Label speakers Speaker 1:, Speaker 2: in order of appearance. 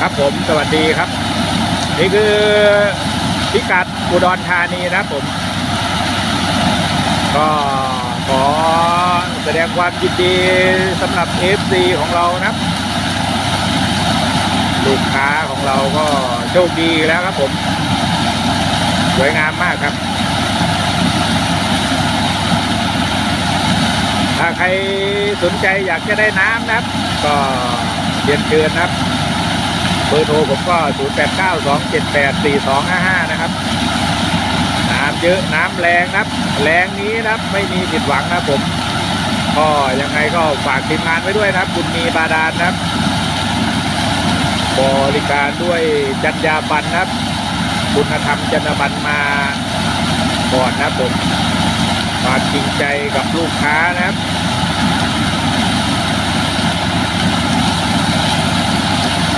Speaker 1: ครับผมสวัสดีครับ นี่คือพิกัดอุดรธานีนะครับผม ก็ขอแสดงความยินดีสำหรับ FC ของเรานะครับลูกค้าของเราก็โชคดีแล้วครับผม สวยงามมากครับ ถ้าใครสนใจอยากจะได้น้ำนะครับ ก็เรียนเชิญนะครับ เบอร์โทรผมก็ 0 8 9 2 7 8 4 2 5 5 นะครับ น้ำเยอะน้ำแรงนะครับ แรงนี้นะครับไม่มีผิดหวังนะผม ก็ยังไงก็ฝากทีมงานไว้ด้วยนะครับ คุณมีบาดาลนะครับ บริการด้วยจัญญาบันนะครับคุณธรรมจัญญาบันมาก่อนนะผมความจริงใจกับลูกค้านะครับ